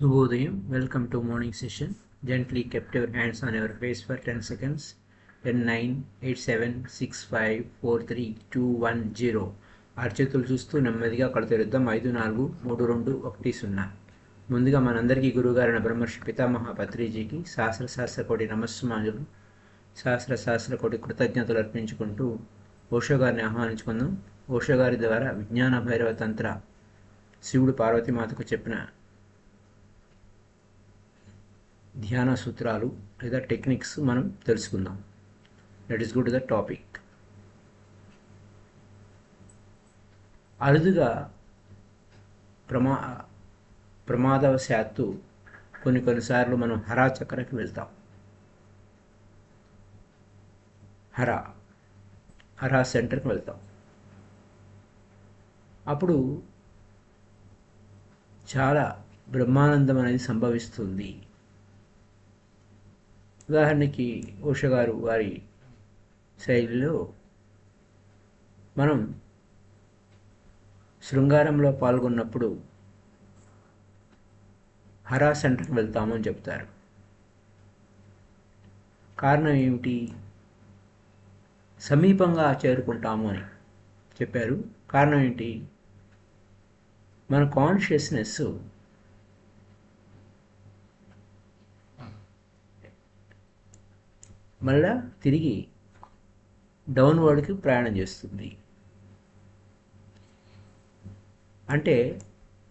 శుభోదయం welcome to morning session gently kept your hands on your face for ten seconds ten nine eight seven six five four three two one zero అరచేతులు చూస్తూ నెమ్మదిగా కడతెరుద్దాం ఐదు నాలుగు మూడు రెండు ఒకటి సున్నా. ముందుగా మనందరికీ గురుగారైన బ్రహ్మర్షి పితామహ పత్రిజీకి సహస్ర సహస్ర కోటి నమస్మాజులు సహస్ర సహస్ర కోటి కృతజ్ఞతలు అర్పించుకుంటూ ఓషో గారిని ఆహ్వానించుకుందాం. ఓషో గారి ద్వారా విజ్ఞాన భైరవ తంత్ర శివుడు పార్వతీమాతకు చెప్పిన ధ్యాన సూత్రాలు లేదా టెక్నిక్స్ మనం తెలుసుకుందాం. That is good the topic అరుదుగా ప్రమా ప్రమాదవశాత్తు కొన్ని కొన్నిసార్లు మనం హరా చక్రకి వెళ్తాం. హరా హరా సెంటర్కి వెళ్తాం. అప్పుడు చాలా బ్రహ్మానందం అనేది సంభవిస్తుంది. ఉదాహరణకి ఉష గారు వారి శైలిలో మనం శృంగారంలో పాల్గొన్నప్పుడు హరా సెంటర్కి వెళ్తాము అని చెప్తారు. కారణం ఏమిటి? సమీపంగా చేరుకుంటాము అని చెప్పారు. కారణం ఏంటి మన కాన్షియస్నెస్ మళ్ళా తిరిగి డౌన్వర్డ్కి ప్రయాణం చేస్తుంది. అంటే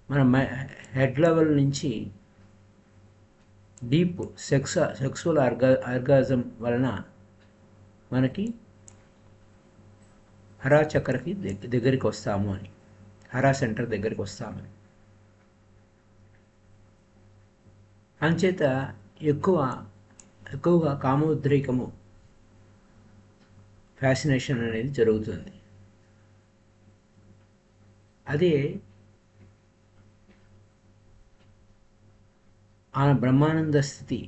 మన హెడ్ లెవెల్ నుంచి డీప్ సెక్స్ సెక్సువల్ ఆర్గా ఆర్గాజం వలన మనకి హరా చక్రకి దగ్గరికి వస్తాము అని. హరా సెంటర్ దగ్గరికి వస్తామని అంచేత ఎక్కువ ఎక్కువగా కామోద్రేకము ఫ్యాసినేషన్ అనేది జరుగుతుంది. అదే ఆ బ్రహ్మానంద స్థితి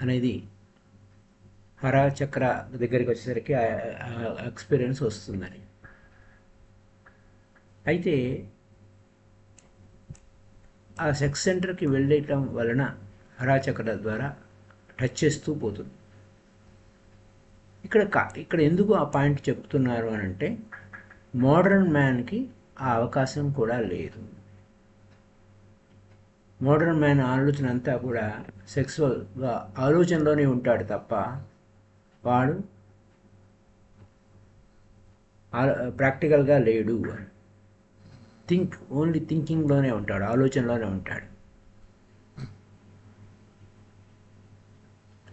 అనేది హరా చక్ర దగ్గరికి వచ్చేసరికి ఎక్స్పీరియన్స్ వస్తుందని. అయితే ఆ సెక్స్ సెంటర్కి వెళ్ళటం వలన హరాచక్ర ద్వారా టచ్ చేస్తూ పోతుంది. ఇక్కడ కా ఇక్కడ ఎందుకు ఆ పాయింట్ చెప్తున్నారు అని అంటే మోడర్న్ మ్యాన్కి ఆ అవకాశం కూడా లేదు. మోడర్న్ మ్యాన్ ఆలోచన అంతా కూడా సెక్సువల్గా ఆలోచనలోనే ఉంటాడు తప్ప వాడు ప్రాక్టికల్గా లేడు అని. థింక్ ఓన్లీ థింకింగ్లోనే ఉంటాడు ఆలోచనలోనే ఉంటాడు.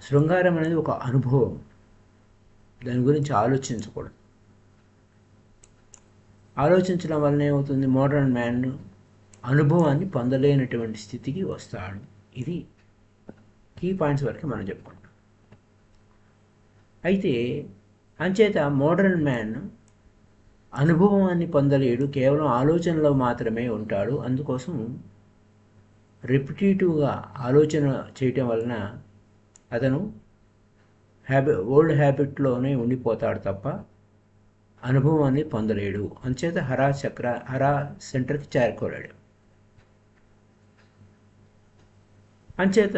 శృంగారం అనేది ఒక అనుభవం. దాని గురించి ఆలోచించకూడదు. ఆలోచించడం వలన ఏమవుతుంది? మోడర్న్ మ్యాన్ అనుభవాన్ని పొందలేనటువంటి స్థితికి వస్తాడు. ఇది కీ పాయింట్స్ వరకు మనం చెప్పుకుంటాం. అయితే అంచేత మోడర్న్ మ్యాన్ అనుభవాన్ని పొందలేడు కేవలం ఆలోచనలో మాత్రమే ఉంటాడు. అందుకోసం రిపిటేటివ్గా ఆలోచన చేయటం వలన అతను హ్యాబి ఓల్డ్ హ్యాబిట్లోనే ఉండిపోతాడు తప్ప అనుభవాన్ని పొందలేడు. అంచేత హరా చక్ర హరా సెంటర్కి చేరుకోలేడు. అంచేత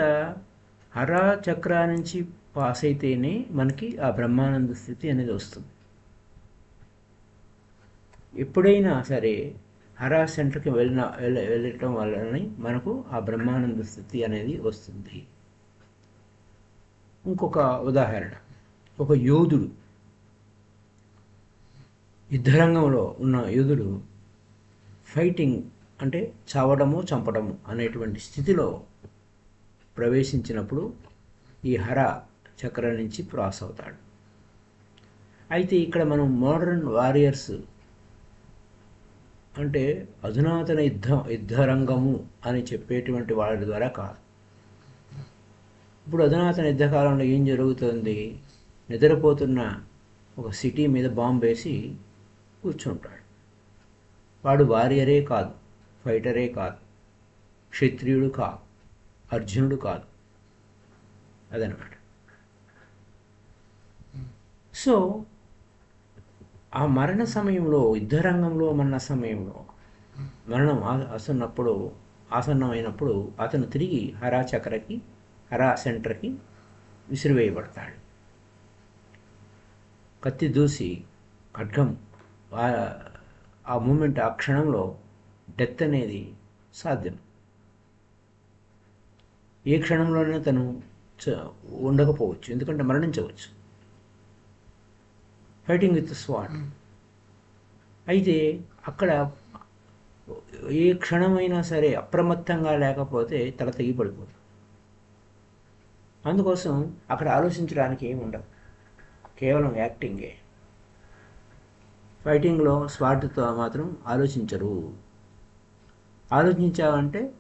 హరా చక్ర నుంచి పాస్ అయితేనే మనకి ఆ బ్రహ్మానంద స్థితి అనేది వస్తుంది. ఎప్పుడైనా సరే హరా సెంటర్కి వెళ్ళిన వెళ్ళటం వల్లనే మనకు ఆ బ్రహ్మానంద స్థితి అనేది వస్తుంది. ఇంకొక ఉదాహరణ. ఒక యోధుడు. యుద్ధరంగంలో ఉన్న యోధుడు ఫైటింగ్ అంటే చావడము చంపడము అనేటువంటి స్థితిలో ప్రవేశించినప్పుడు ఈ హర చక్రం నుంచి క్రాస్ అవుతాడు. అయితే ఇక్కడ మనం మోడర్న్ వారియర్స్ అంటే అధునాతన యుద్ధ యుద్ధరంగము అని చెప్పేటువంటి వాళ్ళ ద్వారా కాదు. ఇప్పుడు అధునాతన యుద్ధకాలంలో ఏం జరుగుతుంది? నిద్రపోతున్న ఒక సిటీ మీద బాంబు వేసి కూర్చుంటాడు. వాడు వారియరే కాదు ఫైటరే కాదు క్షత్రియుడు కాదు అర్జునుడు కాదు అదనమాట సో ఆ మరణ సమయంలో యుద్ధరంగంలో మరణ సమయంలో మరణం ఆ- ఆసన్నమైనప్పుడు అతను తిరిగి హరాచక్రకి హరా సెంటర్కి విసిరివేయబడతాడు. కత్తి దూసి ఖడ్గం ఆ- మూమెంట్ ఆ క్షణంలో డెత్ అనేది సాధ్యం. ఏ క్షణంలోనే తను ఉండకపోవచ్చు ఎందుకంటే మరణించవచ్చు. ఫైటింగ్ విత్ స్వాట్ అయితే అక్కడ ఏ క్షణమైనా సరే అప్రమత్తంగా లేకపోతే తల తెగి పడిపోతుంది అందుకోసం అక్కడ ఆలోచించడానికి ఏమి ఉండదు కేవలం యాక్టింగే. ఫైటింగ్లో స్వార్థతో మాత్రం ఆలోచించరు. ఆలోచించావంటే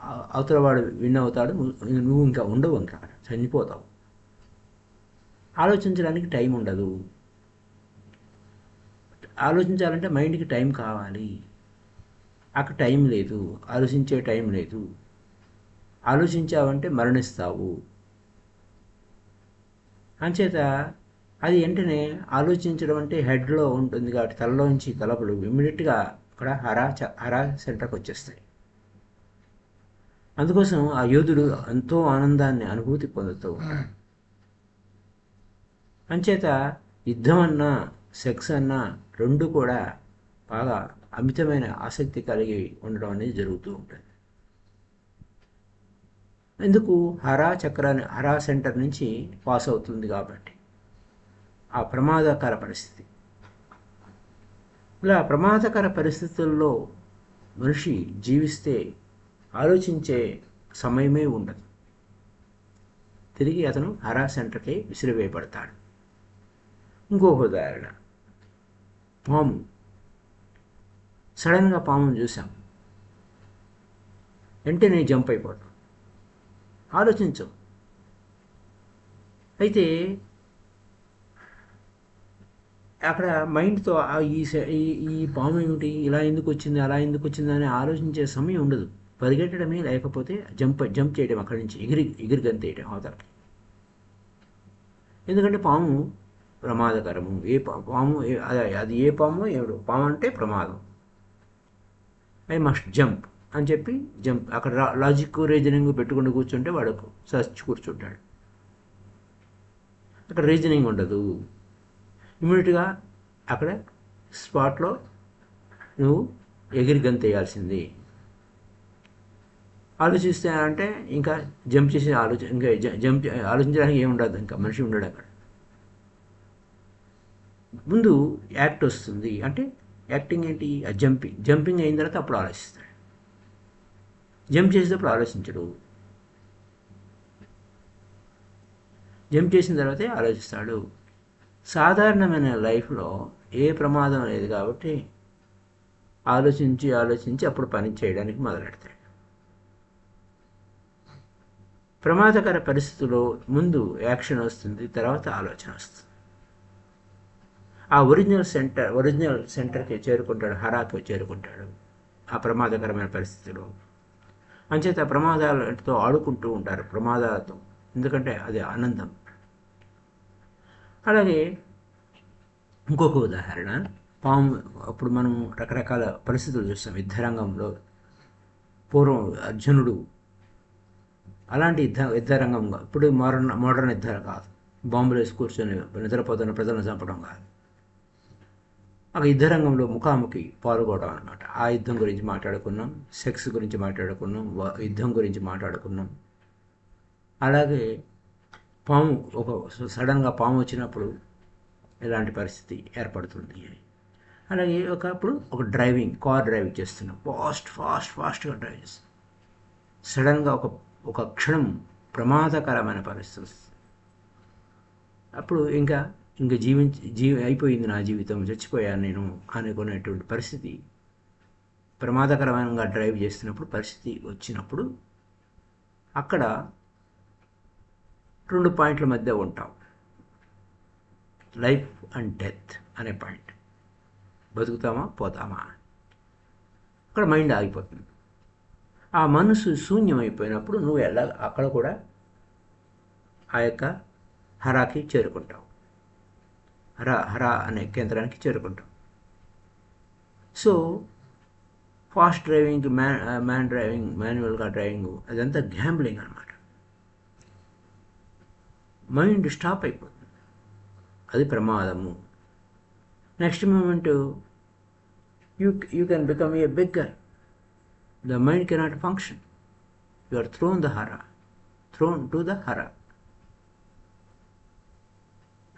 అవతలవాడు అవతల వాడు విన్ అవుతాడు నువ్వు ఇంకా ఉండవు ఇంకా చనిపోతావు. ఆలోచించడానికి టైం ఉండదు. ఆలోచించాలంటే మైండ్కి టైం కావాలి. అక్కడ టైం లేదు ఆలోచించే టైం లేదు. ఆలోచించావంటే మరణిస్తావు. అంచేత అది వెంటనే ఆలోచించడం అంటే హెడ్లో ఉంటుంది కాబట్టి తలలోంచి తలపులు ఇమ్మీడియట్గా అక్కడ హరా చ హరా సెంటర్కి వచ్చేస్తాయి. అందుకోసం ఆ యోధుడు ఎంతో ఆనందాన్ని అనుభూతి పొందుతూ ఉంటాడు. అంచేత యుద్ధం అన్నా సెక్స్ అన్నా రెండు కూడా బాగా అమితమైన ఆసక్తి కలిగి ఉండడం అనేది జరుగుతూ ఉంటుంది. ఎందుకు? హరా చక్రాన్ని హరా సెంటర్ నుంచి పాస్ అవుతుంది కాబట్టి. ఆ ప్రమాదకర పరిస్థితి. ఇలా ప్రమాదకర పరిస్థితుల్లో మనిషి జీవిస్తే ఆలోచించే సమయమే ఉండదు. తిరిగి అతను హరా సెంటర్కి విసిరివేయబడతాడు. ఇంకొక ఉదాహరణ. పాము. సడన్గా పామును చూసాం వెంటనే జంప్ అయిపోతాం. ఆలోచించవు. అయితే అక్కడ మైండ్తో ఈ ఈ పాము ఏమిటి? ఇలా ఎందుకు వచ్చింది? అలా ఎందుకు వచ్చింది? అని ఆలోచించే సమయం ఉండదు. పరిగెట్టడమే లేకపోతే జంప్ జంప్ చేయడం అక్కడి నుంచి ఎగిరి ఎగిరి గంతేయడం అవతలకి ఎందుకంటే పాము ప్రమాదకరము. ఏ పా- పాము అది- అది ఏ పాము ఏమిడు పాము అంటే ప్రమాదం. I must jump. అని చెప్పి జంప్ అక్కడ లాజిక్ రీజనింగ్ పెట్టుకుని కూర్చుంటే వాడు సచ్ కూర్చుంటాడు. అక్కడ రీజనింగ్ ఉండదు. ఇమీడియట్గా అక్కడ స్పాట్లో నువ్వు ఎగిరి గంతేయాల్సింది ఆలోచిస్తే అంటే ఇంకా జంప్ చేసి ఆలోచ ఇంకా జ- జంప్ ఆలోచించడానికి ఏమి ఉండదు ఇంకా మనిషి ఉండడు అక్కడ. ముందు యాక్ట్ వస్తుంది. అంటే యాక్టింగ్ ఏంటి? ఆ జంపింగ్ జంపింగ్ అయిన తర్వాత అప్పుడు ఆలోచిస్తాడు జంప్ చేసేటప్పుడు ఆలోచించడు. జంప్ చేసిన తర్వాతే ఆలోచిస్తాడు. సాధారణమైన లైఫ్లో ఏ ప్రమాదం లేదు కాబట్టి ఆలోచించి ఆలోచించి అప్పుడు పని చేయడానికి మొదలెడతాడు. ప్రమాదకర పరిస్థితుల్లో ముందు యాక్షన్ వస్తుంది తర్వాత ఆలోచన వస్తుంది. ఆ ఒరిజినల్ సెంటర్ ఒరిజినల్ సెంటర్కి చేరుకుంటాడు హరాకి చేరుకుంటాడు. ఆ ప్రమాదకరమైన పరిస్థితిలో అంచేత ప్రమాదాలతో ఆడుకుంటూ ఉంటారు ప్రమాదాలతో. ఎందుకంటే అది ఆనందం. అలాగే ఇంకొక ఉదాహరణ పాము అప్పుడు మనం రకరకాల పరిస్థితులు చూస్తాం యుద్ధరంగంలో పూర్వం అర్జునుడు అలాంటి యుద్ధ యుద్ధరంగం ఇప్పుడు మోడర్న్ మోడర్న్ యుద్ధాలు కాదు. బాంబులు వేసి కూర్చొని నిద్రపోతున్న ప్రజలను చంపడం కాదు. ఆ యుద్ధరంగంలో ముఖాముఖి పాల్గొనడం అనమాట ఆ యుద్ధం గురించి మాట్లాడుకున్నాం సెక్స్ గురించి మాట్లాడుకున్నాం యుద్ధం గురించి మాట్లాడుకున్నాం. అలాగే పాము ఒక సడన్గా పాము వచ్చినప్పుడు ఎలాంటి పరిస్థితి ఏర్పడుతుంది అని. అలాగే ఒకప్పుడు ఒక డ్రైవింగ్ కార్ డ్రైవింగ్ చేస్తున్నాం. ఫాస్ట్ ఫాస్ట్ ఫాస్ట్గా డ్రైవ్ చేస్తున్నాం. సడన్గా ఒక ఒక క్షణం ప్రమాదకరమైన పరిస్థితి అప్పుడు ఇంకా ఇంకా జీవించి జీవి అయిపోయింది నా జీవితం చచ్చిపోయాను నేను అనుకునేటువంటి పరిస్థితి. ప్రమాదకరమైన డ్రైవ్ చేస్తున్నప్పుడు పరిస్థితి వచ్చినప్పుడు అక్కడ రెండు పాయింట్ల మధ్య ఉంటాం. లైఫ్ అండ్ డెత్ అనే పాయింట్. బతుకుతామా? పోతామా? అక్కడ మైండ్ ఆగిపోతుంది. ఆ మనసు శూన్యమైపోయినప్పుడు నువ్వు ఎలా అక్కడ కూడా ఆ యొక్క హరాకి చేరుకుంటావు. హర హర అనే కేంద్రానికి చేరుకుంటాం. So fast driving man man driving మాన్యువల్గా డ్రైవింగ్ అదంతా గ్యాంబ్లింగ్ అనమాట మైండ్ స్టాప్ అయిపోతుంది. అది ప్రమాదము. Next moment you you can become a bigger. The mind cannot function. You are thrown the hara. Thrown to the hara.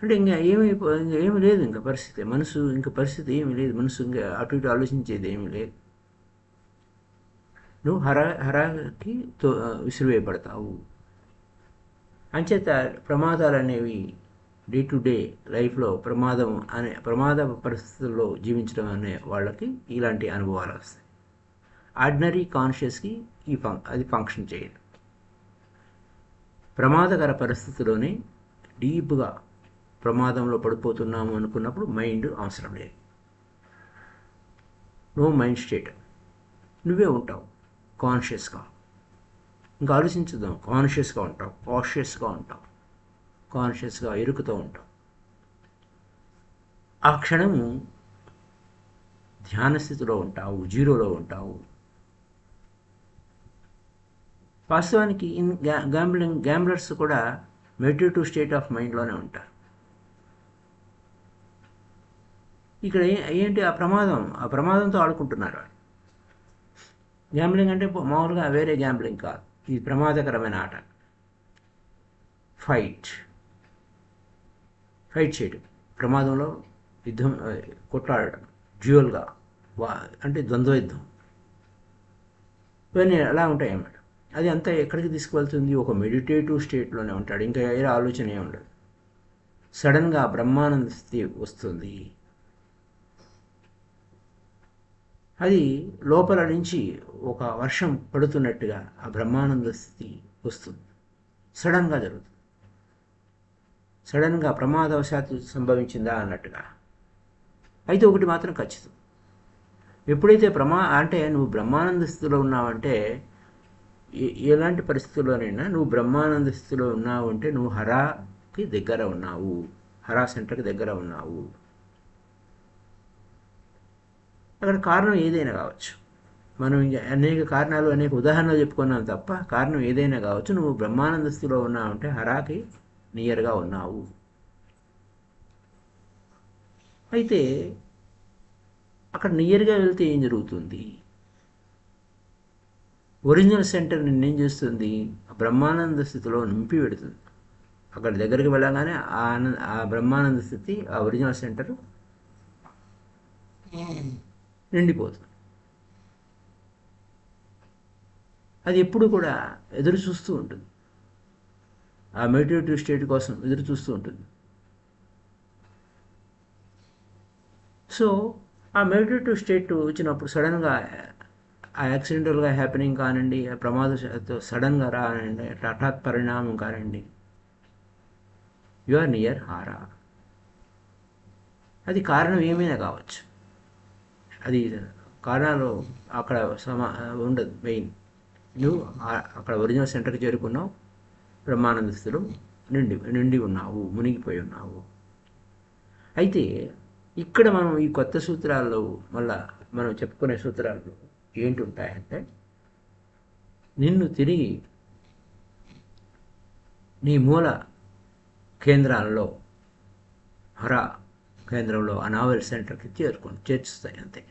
అంటే ఇంకా ఏమి ఇంకా ఏమి లేదు ఇంకా పరిస్థితి. మనసు ఇంకా పరిస్థితి ఏమి లేదు. మనసు ఇంకా అటు ఇటు ఆలోచించేది ఏమి లేదు. నువ్వు హర హరాకి తో విసిరివేయబడతావు. అంచేత ప్రమాదాలు అనేవి డే టు డే లైఫ్లో ప్రమాదం అనే ప్రమాద పరిస్థితుల్లో జీవించడం అనే వాళ్ళకి ఇలాంటి అనుభవాలు వస్తాయి. ఆర్డినరీ కాన్షియస్కి ఈ ఫం అది ఫంక్షన్ చేయదు ప్రమాదకర పరిస్థితిలోనే డీప్గా ప్రమాదంలో పడిపోతున్నాము అనుకున్నప్పుడు మైండ్ అవసరం లేదు. నో మైండ్ స్టేట్ నువ్వే ఉంటావు. కాన్షియస్గా ఇంకా ఆలోచించుదాం. కాన్షియస్గా ఉంటావు. కాన్షియస్గా ఉంటావు. కాన్షియస్గా ఇరుకుతూ ఉంటావు. ఆ క్షణము ధ్యాన స్థితిలో ఉంటావు. జీరోలో ఉంటావు. వాస్తవానికి ఇన్ గ్యాంబ్లింగ్ గ్యాంబ్లర్స్ కూడా మెడిటేటివ్ స్టేట్ ఆఫ్ మైండ్లోనే ఉంటారు. ఇక్కడ ఏంటి ఆ ప్రమాదం? ఆ ప్రమాదంతో ఆడుకుంటున్నారు గ్యాంబ్లింగ్ అంటే మామూలుగా వేరే గ్యాంబ్లింగ్ కాదు. ఇది ప్రమాదకరమైన ఆట. ఫైట్ ఫైట్ చేయడం. ప్రమాదంలో యుద్ధం కొట్లాడటం డ్యూయల్గా వా అంటే ద్వంద్వ యుద్ధం. ఇవన్నీ అలా ఉంటాయి అన్నమాట? అది అంతా ఎక్కడికి తీసుకువెళ్తుంది? ఒక మెడిటేటివ్ స్టేట్లోనే ఉంటాడు. ఇంకా ఏ ఆలోచన ఉండదు. సడన్గా బ్రహ్మానంద స్థితి వస్తుంది. అది లోపల నుంచి ఒక వర్షం పడుతున్నట్టుగా ఆ బ్రహ్మానంద స్థితి వస్తుంది. సడన్గా జరుగుతుంది. సడన్గా ప్రమాదవశాత్తు సంభవించిందా అన్నట్టుగా. అయితే ఒకటి మాత్రం ఖచ్చితం. ఎప్పుడైతే ప్రమా అంటే నువ్వు బ్రహ్మానంద స్థితిలో ఉన్నావంటే ఎలాంటి పరిస్థితుల్లోనైనా నువ్వు బ్రహ్మానంద స్థితిలో ఉన్నావు అంటే నువ్వు హరాకి దగ్గర ఉన్నావు. హరా సెంటర్కి దగ్గర ఉన్నావు. అక్కడ కారణం ఏదైనా కావచ్చు. మనం అనేక కారణాలు అనేక ఉదాహరణలు చెప్పుకున్నాం తప్ప కారణం ఏదైనా కావచ్చు. నువ్వు బ్రహ్మానంద స్థితిలో ఉన్నావు అంటే హరాకి నియర్గా ఉన్నావు. అయితే అక్కడ నియర్గా వెళ్తే ఏం జరుగుతుంది? ఒరిజినల్ సెంటర్ నిన్నేం చేస్తుంది? బ్రహ్మానంద స్థితిలో నింపి పెడుతుంది. అక్కడ దగ్గరికి వెళ్ళగానే ఆ ఆ బ్రహ్మానంద స్థితి ఆ ఒరిజినల్ సెంటర్ నిండిపోతుంది. అది ఎప్పుడు కూడా ఎదురు చూస్తూ ఉంటుంది. ఆ మెడిటేటివ్ స్టేట్ కోసం ఎదురు చూస్తూ ఉంటుంది. సో ఆ మెడిటేటివ్ స్టేట్ వచ్చినప్పుడు సడన్గా ఆ యాక్సిడెంటల్గా హ్యాపెనింగ్ కానివ్వండి ప్రమాద సడన్గా రానండి హఠాత్ పరిణామం కానివ్వండి యు ఆర్ నియర్ హారా. అది కారణం ఏమైనా కావచ్చు. అది కారణాలు అక్కడ సమా ఉండదు మెయిన్ నువ్వు అక్కడ ఒరిజినల్ సెంటర్కి చేరుకున్నావు బ్రహ్మానంద స్థితిలో నిండి నిండి ఉన్నావు మునిగిపోయి ఉన్నావు. అయితే ఇక్కడ మనం ఈ కొత్త సూత్రాల్లో మళ్ళా మనం చెప్పుకునే సూత్రాల్లో ఏంటి ఉంటాయంటే నిన్ను తిరిగి నీ మూల కేంద్రాల్లో హరా కేంద్రంలో ఆ నావెల్ సెంటర్కి చేరుకొని చేర్చుస్తాయి అంతే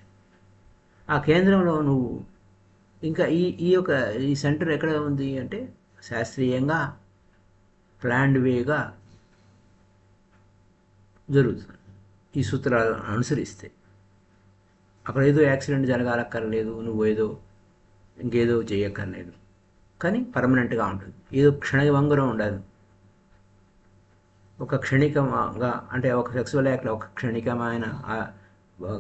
ఆ కేంద్రంలో నువ్వు ఇంకా ఈ ఈ యొక్క ఈ సెంటర్ ఎక్కడ ఉంది అంటే శాస్త్రీయంగా ప్లాండ్ వేగా జరుగుతుంది. ఈ సూత్రాలను అనుసరిస్తే. అక్కడ ఏదో యాక్సిడెంట్ జరగాలక్కర్లేదు నువ్వు ఏదో ఇంకేదో చేయక్కర్లేదు. కానీ పర్మనెంట్గా ఉంటుంది. ఏదో క్షణభంగురం ఉండదు. ఒక క్షణికంగా అంటే ఒక సెక్సువల్ యాక్ట్లో ఒక క్షణికమైన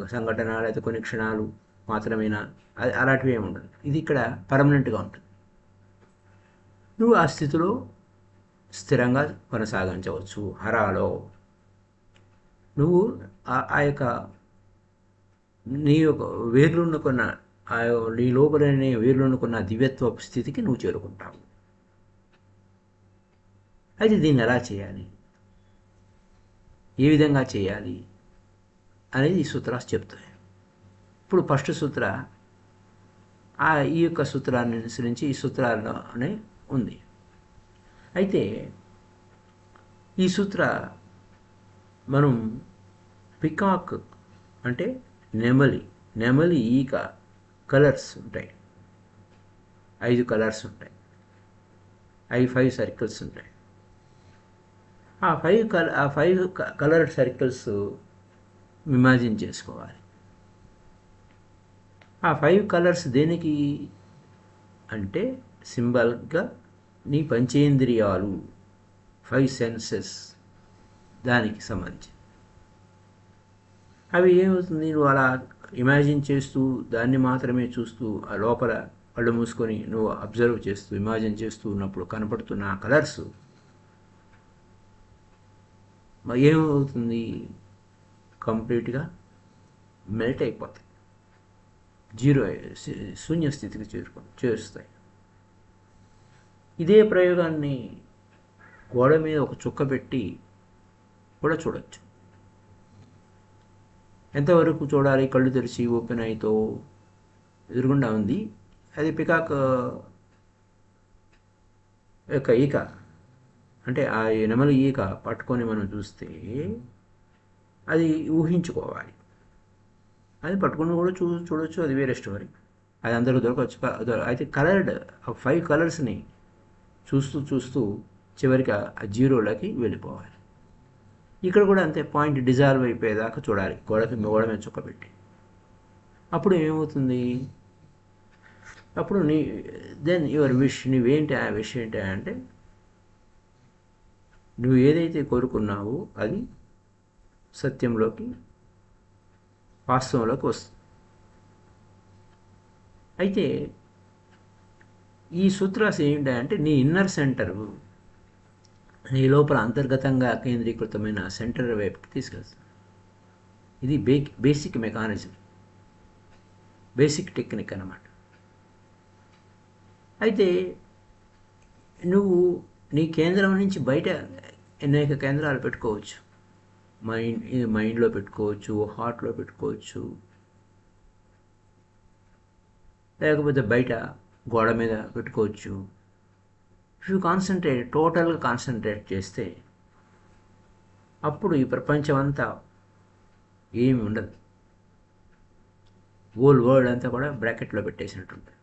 సంఘటన లేదా కొన్ని క్షణాలు మాత్రమేనా? అది అలాంటివి ఏమి ఉండదు. ఇది ఇక్కడ పర్మనెంట్గా ఉంటుంది. నువ్వు ఆ స్థితిలో స్థిరంగా కొనసాగించవచ్చు. హరాలో. నువ్వు ఆ యొక్క నీ యొక్క వేర్లున్నుకున్న ఆ నీ లోపలనే వేర్లున్నుకున్న దివ్యత్వ స్థితికి నువ్వు చేరుకుంటావు. అయితే దీన్ని ఎలా చేయాలి? ఏ విధంగా చేయాలి అనేది ఈ సూత్రాలు చెప్తాయి. ఇప్పుడు ఫస్ట్ సూత్ర ఆ ఈ యొక్క సూత్రాన్ని అనుసరించి ఈ సూత్రాలనే ఉంది. అయితే ఈ సూత్ర మనం పికాక్ అంటే నెమలి నెమలి ఈక కలర్స్ ఉంటాయి. ఐదు కలర్స్ ఉంటాయి. ఐదు ఫైవ్ సర్కిల్స్ ఉంటాయి. ఆ ఫైవ్ కల ఆ ఫైవ్ కలర్ సర్కిల్స్ ఇమాజిన్ చేసుకోవాలి. ఆ ఫైవ్ కలర్స్ దేనికి? అంటే సింబల్గా నీ పంచేంద్రియాలు ఫైవ్ సెన్సెస్ దానికి సంబంధించి. అవి ఏమవుతుంది? నువ్వు అలా ఇమాజిన్ చేస్తూ దాన్ని మాత్రమే చూస్తూ ఆ లోపల కళ్ళు మూసుకొని నువ్వు అబ్జర్వ్ చేస్తూ ఇమాజిన్ చేస్తూ ఉన్నప్పుడు కనపడుతున్న ఆ కలర్స్ ఏమవుతుంది? కంప్లీట్గా మెల్ట్ అయిపోతాయి. జీరో శూన్య స్థితికి చేరుకో చేరుస్తాయి. ఇదే ప్రయోగాన్ని గోడ మీద ఒక చుక్క పెట్టి కూడా చూడొచ్చు. ఎంతవరకు చూడాలి? కళ్ళు తెరిచి ఓపెన్ అయితో ఎదురుగుండా ఉంది. అది పికాక్ యొక్క ఈక. అంటే ఆ నెమలి ఈక పట్టుకొని మనం చూస్తే అది ఊహించుకోవాలి. అది పట్టుకుని కూడా చూ చూడొచ్చు అది వేరే స్టోరీ అది అందరూ దొరకవచ్చు అయితే కలర్డ్ ఆ ఫైవ్ కలర్స్ని చూస్తూ చూస్తూ చివరికి ఆ జీరోలోకి వెళ్ళిపోవాలి. ఇక్కడ కూడా అంతే పాయింట్ డిజాల్వ్ అయిపోయేదాకా చూడాలి. గోడకి గోడ మీద చుక్కబెట్టి. అప్పుడు ఏమవుతుంది? అప్పుడు నీ దెన్ యువర్ విష్ నీవేంటి ఆ విష్ ఏంటి అంటే నువ్వు ఏదైతే కోరుకున్నావో అది సత్యంలోకి వాస్తవంలోకి వస్తుంది. అయితే ఈ సూత్రాస్ ఏంటంటే నీ ఇన్నర్ సెంటరు నీ లోపల అంతర్గతంగా కేంద్రీకృతమైన సెంటర్ వైపుకి తీసుకెళ్తుంది. ఇది బే బేసిక్ మెకానిజం. బేసిక్ టెక్నిక్ అన్నమాట. అయితే నువ్వు నీ కేంద్రం నుంచి బయట అనేక కేంద్రాలు పెట్టుకోవచ్చు. మైండ్ మైండ్లో పెట్టుకోవచ్చు హార్ట్లో పెట్టుకోవచ్చు. లేకపోతే బయట గోడ మీద పెట్టుకోవచ్చు. ఇఫ్ యూ కాన్సన్ట్రేట్ టోటల్గా కాన్సన్ట్రేట్ చేస్తే అప్పుడు ఈ ప్రపంచం అంతా ఏమి ఉండదు. ఓల్డ్ వరల్డ్ అంతా కూడా బ్రాకెట్లో పెట్టేసినట్టుంది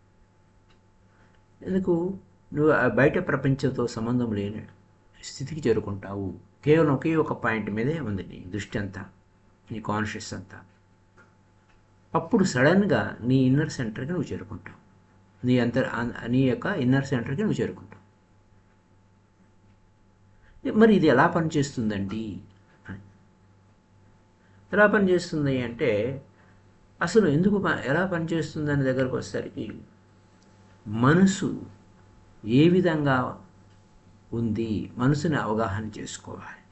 ఎందుకు? నువ్వు బయట ప్రపంచంతో సంబంధం లేని స్థితికి చేరుకుంటావు. కేవలం ఒకే ఒక పాయింట్ మీదే ఉంది నీ దృష్టి అంతా నీ కాన్షియస్ అంతా. అప్పుడు సడన్గా నీ ఇన్నర్ సెంటర్కి నువ్వు చేరుకుంటావు. నీ అంతర్ నీ యొక్క ఇన్నర్ సెంటర్కి నువ్వు చేరుకుంటావు. మరి ఇది ఎలా పనిచేస్తుందండి? ఎలా పనిచేస్తుంది అంటే అసలు ఎందుకు ఎలా పనిచేస్తుంది అనే దగ్గరకు వచ్చేసరికి మనసు ఏ విధంగా ఉంది మనసుని అవగాహన చేసుకోవాలి.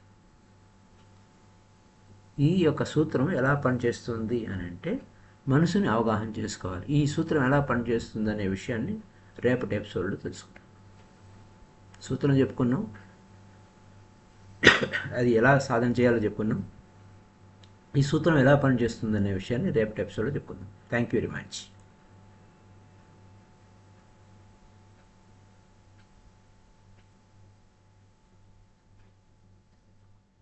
ఈ యొక్క సూత్రం ఎలా పనిచేస్తుంది అని అంటే మనసుని అవగాహన చేసుకోవాలి. ఈ సూత్రం ఎలా పనిచేస్తుంది అనే విషయాన్ని రేపటి ఎపిసోడ్లో తెలుసుకుంటాం. సూత్రం చెప్పుకున్నాం. అది ఎలా సాధన చేయాలో చెప్పుకున్నాం. ఈ సూత్రం ఎలా పనిచేస్తుంది అనే విషయాన్ని రేపటి ఎపిసోడ్లో చెప్పుకుందాం. Thank you very much